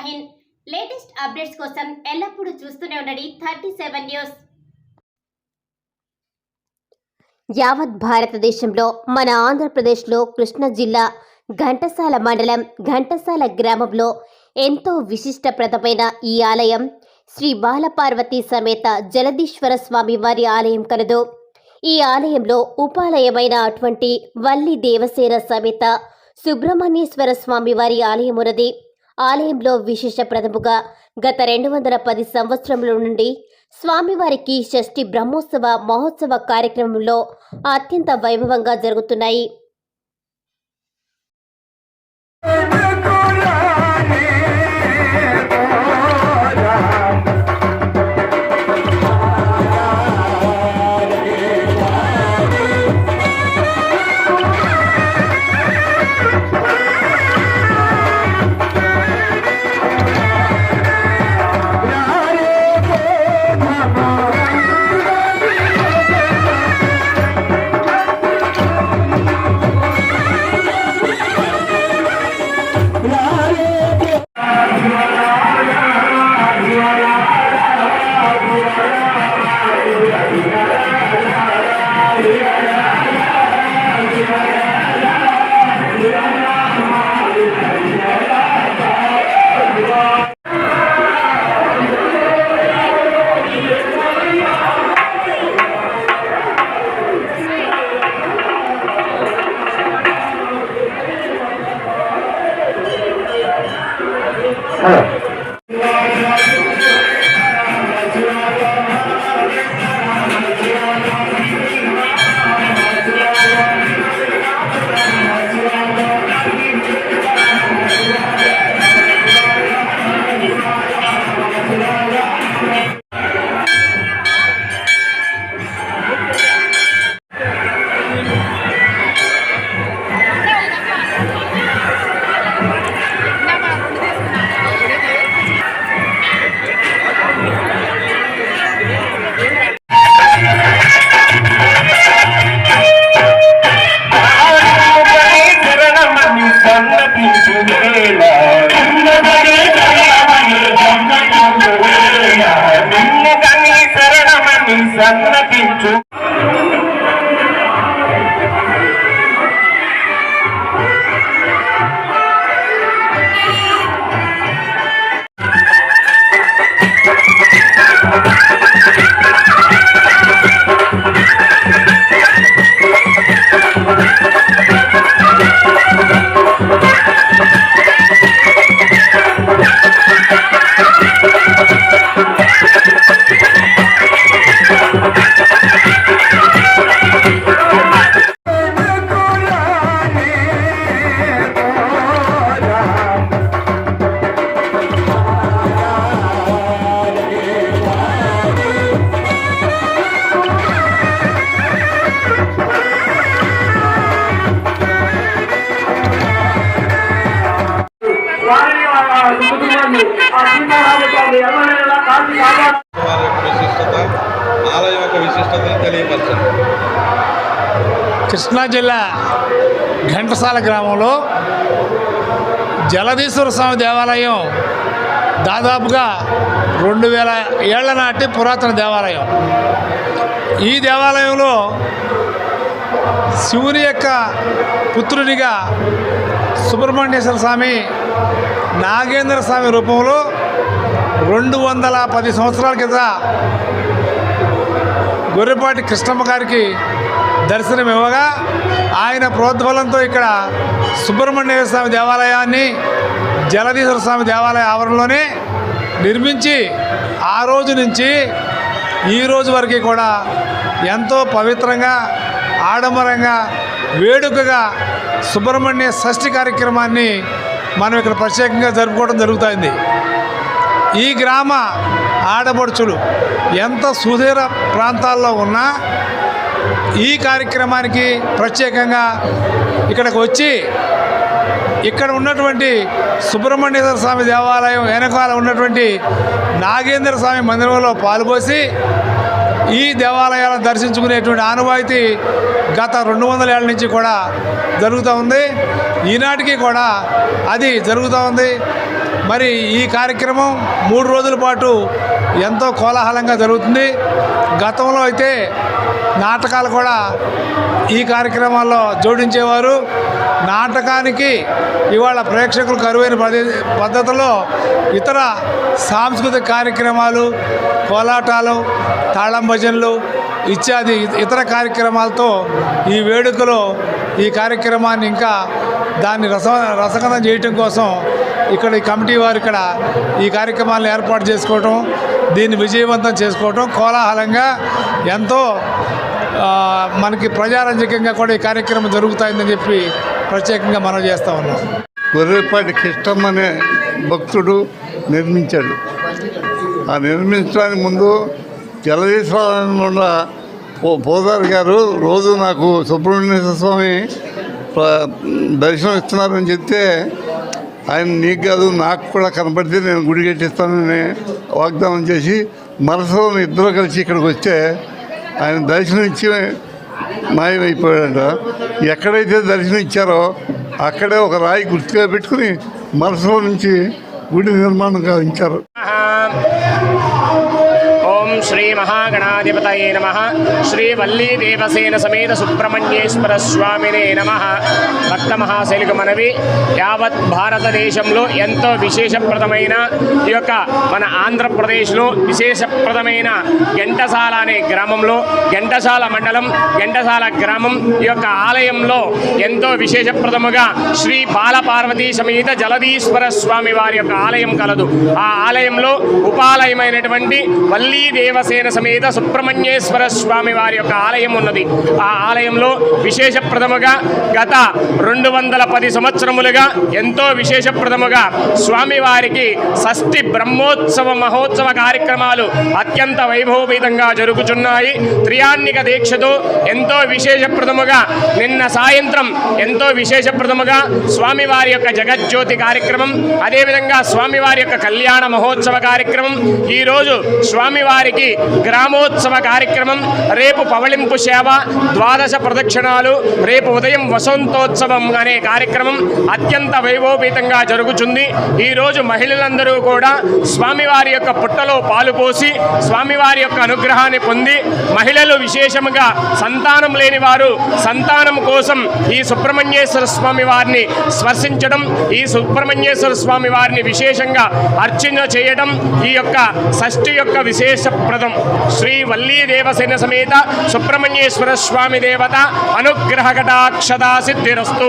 Shaheen latest updates కోసం ఎల్లప్పుడూ చూస్తూనే ఉండండి థర్టీ సెవెన్ న్యూస్. యావత్ భారతదేశంలో మన ఆంధ్రప్రదేశ్లో కృష్ణా జిల్లా ఘంటసాల మండలం ఘంటసాల గ్రామంలో ఎంతో విశిష్టప్రదమైన ఈ ఆలయం శ్రీ బాలపార్వతి సమేత జలదీశ్వర స్వామి వారి ఆలయం కలదు. ఈ ఆలయంలో ఉపాలయమైన అటువంటి వల్లి దేవసేన సమేత సుబ్రహ్మణ్యేశ్వర స్వామి వారి ఆలయం ఉన్నది. ఆలయంలో విశేషప్రదముగా గత రెండు వందల పది సంవత్సరముల నుండి స్వామివారికి షష్ఠి బ్రహ్మోత్సవ మహోత్సవ కార్యక్రమంలో అత్యంత వైభవంగా జరుగుతున్నాయి. సన్నతించు విశిష్టతను తెలియపరచండి. కృష్ణా జిల్లా ఘంటసాల గ్రామంలో జలధీశ్వర స్వామి దేవాలయం దాదాపుగా రెండు వేల ఏళ్ళ నాటి పురాతన దేవాలయం. ఈ దేవాలయంలో శివుని యొక్క పుత్రునిగా సుబ్రహ్మణ్యేశ్వర స్వామి నాగేంద్ర స్వామి రూపంలో రెండు వందల పది సంవత్సరాల క్రితం గొర్రెపాటి కృష్ణమ్మ గారికి దర్శనం ఇవ్వగా ఆయన ప్రోద్బలంతో ఇక్కడ సుబ్రహ్మణ్య స్వామి దేవాలయాన్ని జలధీశ్వర స్వామి దేవాలయ ఆవరణలోనే నిర్మించి ఆ రోజు నుంచి ఈ రోజు వరకు కూడా ఎంతో పవిత్రంగా ఆడంబరంగా వేడుకగా సుబ్రహ్మణ్య షష్ఠి కార్యక్రమాన్ని మనం ఇక్కడ ప్రత్యేకంగా జరుపుకోవడం జరుగుతుంది. ఈ గ్రామ ఆడపడుచులు ఎంత సుదీర ప్రాంతాల్లో ఉన్నా ఈ కార్యక్రమానికి ప్రత్యేకంగా ఇక్కడికి వచ్చి ఇక్కడ ఉన్నటువంటి సుబ్రహ్మణ్యేశ్వర స్వామి దేవాలయం వెనకాల ఉన్నటువంటి నాగేంద్ర స్వామి మందిరంలో పాల్పోసి ఈ దేవాలయాలను దర్శించుకునేటువంటి ఆనవాయితీ గత రెండు వందల ఏళ్ళ నుంచి కూడా జరుగుతూ ఉంది. ఈనాటికి కూడా అది జరుగుతూ ఉంది. మరి ఈ కార్యక్రమం మూడు రోజుల పాటు ఎంతో కోలాహలంగా జరుగుతుంది. గతంలో అయితే నాటకాలు కూడా ఈ కార్యక్రమాల్లో జోడించేవారు. నాటకానికి ఇవాళ ప్రేక్షకులు కరువైన పద్ధతిలో ఇతర సాంస్కృతిక కార్యక్రమాలు కోలాటాలు తాళం భజనలు ఇత్యాది ఇతర కార్యక్రమాలతో ఈ వేడుకలో ఈ కార్యక్రమాన్ని ఇంకా దాన్ని రస రసగతం చేయటం కోసం ఇక్కడ ఈ కమిటీ వారు ఇక్కడ ఈ కార్యక్రమాలను ఏర్పాటు చేసుకోవటం దీన్ని విజయవంతం చేసుకోవటం కోలాహలంగా ఎంతో మనకి ప్రజారంజకంగా కూడా ఈ కార్యక్రమం జరుగుతాయిందని చెప్పి ప్రత్యేకంగా మనం చేస్తూ ఉన్నాం. గొర్రెపాటి కృష్ణం అనే భక్తుడు నిర్మించాడు. ఆ నిర్మించడానికి ముందు జలదీశ్వరంలో పో పోదారు గారు రోజు నాకు సుబ్రహ్మణ్యేశ్వర స్వామి దర్శనం ఇస్తున్నారని చెప్తే ఆయన నీకు కాదు నాకు కూడా కనపడితే నేను గుడి కట్టిస్తానని వాగ్దానం చేసి మనసులో ఇద్దరు కలిసి ఇక్కడికి వస్తే ఆయన దర్శనం ఇచ్చి మాయమైపోయాడట. ఎక్కడైతే దర్శనం ఇచ్చారో అక్కడే ఒక రాయి గుర్తుగా పెట్టుకుని మనసులో నుంచి గుడి నిర్మాణం కావించారు శ్రీ మహాగణాధిపతయే నమ. శ్రీ వల్లీ దేవసేన సమేత సుబ్రహ్మణ్యేశ్వర స్వామినే నమ. భక్త మహాశైలిక మనవి యావత్ భారతదేశంలో ఎంతో విశేషప్రదమైన ఈ యొక్క మన ఆంధ్రప్రదేశ్లో విశేషప్రదమైన ఘంటసాల అనే గ్రామంలో ఘంటసాల మండలం ఘంటసాల గ్రామం ఈ యొక్క ఆలయంలో ఎంతో విశేషప్రదముగా శ్రీ బాలపార్వతీ సమేత జలదీశ్వర స్వామి వారి యొక్క ఆలయం కలదు. ఆ ఆలయంలో ఉపాలయమైనటువంటి వల్లీ దేవసేన సమేత సుబ్రహ్మణ్యేశ్వర స్వామి వారి యొక్క ఆలయం ఉన్నది. ఆ ఆలయంలో విశేషప్రదముగా గత రెండు వందల పది సంవత్సరములుగా ఎంతో విశేషప్రదముగా స్వామివారికి షష్ఠి బ్రహ్మోత్సవ మహోత్సవ కార్యక్రమాలు అత్యంత వైభవపేతంగా జరుగుచున్నాయి. త్రియాన్నిక దీక్షతో ఎంతో విశేషప్రదముగా నిన్న సాయంత్రం ఎంతో విశేషప్రదముగా స్వామివారి యొక్క జగజ్యోతి కార్యక్రమం అదేవిధంగా స్వామివారి యొక్క కళ్యాణ మహోత్సవ కార్యక్రమం. ఈరోజు స్వామివారికి గ్రామోత్సవ కార్యక్రమం రేపు పవళింపు సేవ ద్వాదశ ప్రదక్షిణాలు రేపు ఉదయం వసంతోత్సవం అనే కార్యక్రమం అత్యంత వైభవపేతంగా జరుగుతుంది ఈరోజు మహిళలందరూ కూడా స్వామివారి యొక్క పుట్టలో పాలు పోసి స్వామివారి యొక్క అనుగ్రహాన్ని పొంది మహిళలు విశేషముగా సంతానం లేని వారు సంతానం కోసం ఈ సుబ్రహ్మణ్యేశ్వర స్వామి వారిని స్పర్శించడం ఈ సుబ్రహ్మణ్యేశ్వర స్వామి వారిని విశేషంగా అర్చన చేయడం ఈ యొక్క షష్ఠి యొక్క విశేష ప్రదం శ్రీ వల్లీ దేవసేన సమేత సుబ్రహ్మణ్యేశ్వర స్వామి దేవత అనుగ్రహ కటాక్షదా సిద్ధిరస్తు